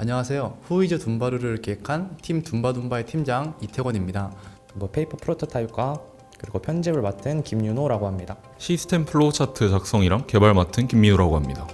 안녕하세요. 후이즈 둠바루를 기획한 팀 둠바둠바의 팀장 이태권입니다. 뭐 페이퍼 프로토타입과 그리고 편집을 맡은 김윤호라고 합니다. 시스템 플로우 차트 작성이랑 개발 맡은 김민우라고 합니다.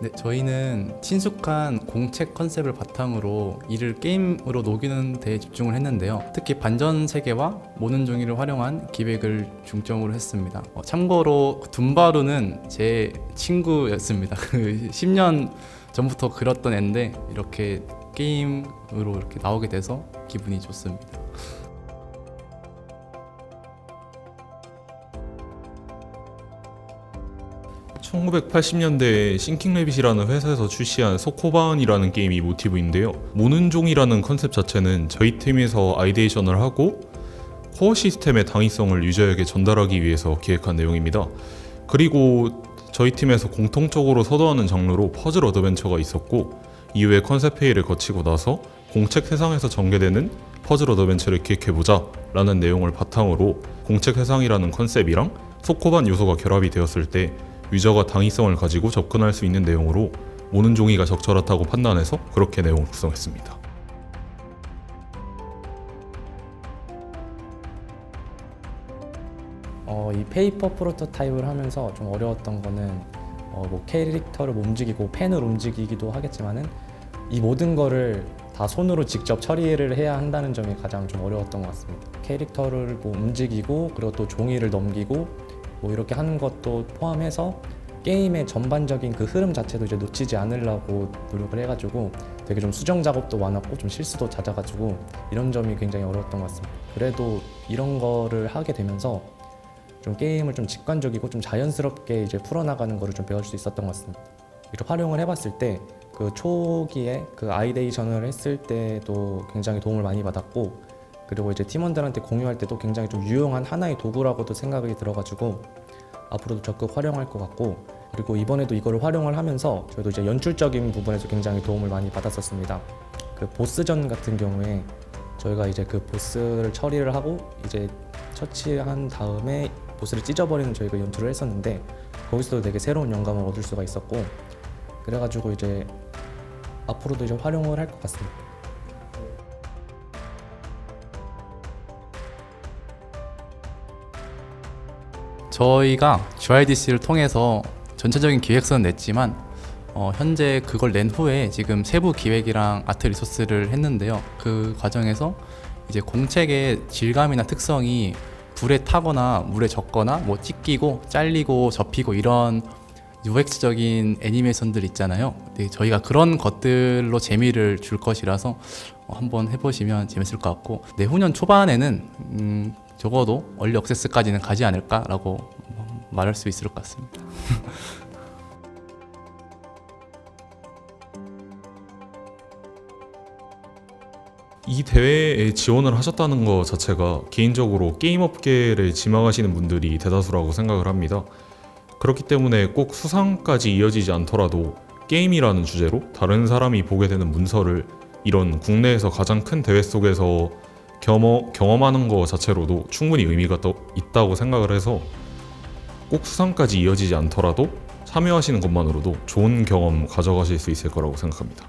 네, 저희는 친숙한 공책 컨셉을 바탕으로 이를 게임으로 녹이는 데 집중을 했는데요. 특히 반전 세계와 모는 종이를 활용한 기획을 중점으로 했습니다. 어, 참고로 둠바루는 제 친구였습니다. 그 10년 전부터 그렸던 앤데 이렇게 게임으로 이렇게 나오게 돼서 기분이 좋습니다. (1980년대에) 싱킹래빗이라는 회사에서 출시한 소코반이라는 게임이 모티브인데요. 모는 종이라는 컨셉 자체는 저희 팀에서 아이데이션을 하고 코어 시스템의 당위성을 유저에게 전달하기 위해서 기획한 내용입니다. 그리고 저희 팀에서 공통적으로 서도하는 장르로 퍼즐 어드벤처가 있었고 이후에 컨셉 회의를 거치고 나서 공책 세상에서 전개되는 퍼즐 어드벤처를 기획해보자 라는 내용을 바탕으로 공책 세상이라는 컨셉이랑 소코반 요소가 결합이 되었을 때 유저가 당위성을 가지고 접근할 수 있는 내용으로 모는 종이가 적절하다고 판단해서 그렇게 내용을 구성했습니다. 어, 이 페이퍼 프로토타입을 하면서 좀 어려웠던 거는 어, 뭐 캐릭터를 움직이고 펜을 움직이기도 하겠지만은 이 모든 거를 다 손으로 직접 처리를 해야 한다는 점이 가장 좀 어려웠던 것 같습니다. 캐릭터를 뭐 움직이고 그리고 또 종이를 넘기고 뭐 이렇게 하는 것도 포함해서 게임의 전반적인 그 흐름 자체도 이제 놓치지 않으려고 노력을 해가지고 되게 좀 수정 작업도 많았고 좀 실수도 잦아가지고 이런 점이 굉장히 어려웠던 것 같습니다. 그래도 이런 거를 하게 되면서 좀 게임을 좀 직관적이고 좀 자연스럽게 이제 풀어나가는 거를 좀 배울 수 있었던 것 같습니다. 이렇게 활용을 해봤을 때 그 초기에 그 아이데이션을 했을 때도 굉장히 도움을 많이 받았고 그리고 이제 팀원들한테 공유할 때도 굉장히 좀 유용한 하나의 도구라고도 생각이 들어가지고 앞으로도 적극 활용할 것 같고 그리고 이번에도 이거를 활용을 하면서 저희도 이제 연출적인 부분에서 굉장히 도움을 많이 받았었습니다. 그 보스전 같은 경우에 저희가 이제 그 보스를 처리를 하고 이제 처치한 다음에 보스를 찢어버리는 저희가 연출을 했었는데 거기서도 되게 새로운 영감을 얻을 수가 있었고 그래가지고 이제 앞으로도 이제 활용을 할 것 같습니다. 저희가 GIDC를 통해서 전체적인 기획서는 냈지만 어, 현재 그걸 낸 후에 지금 세부 기획이랑 아트 리소스를 했는데요. 그 과정에서 이제 공책의 질감이나 특성이 불에 타거나 물에 젖거나 뭐 찢기고 잘리고 접히고 이런 UX적인 애니메이션들 있잖아요. 근데 저희가 그런 것들로 재미를 줄 것이라서 어, 한번 해보시면 재밌을 것 같고 내후년 초반에는 음, 적어도 얼리 억세스까지는 가지 않을까라고 말할 수 있을 것 같습니다. 이 대회에 지원을 하셨다는 것 자체가 개인적으로 게임 업계를 지망하시는 분들이 대다수라고 생각을 합니다. 그렇기 때문에 꼭 수상까지 이어지지 않더라도 게임이라는 주제로 다른 사람이 보게 되는 문서를 이런 국내에서 가장 큰 대회 속에서 경험, 경험하는 것 자체로도 충분히 의미가 또 있다고 생각을 해서 꼭 수상까지 이어지지 않더라도 참여하시는 것만으로도 좋은 경험 가져가실 수 있을 거라고 생각합니다.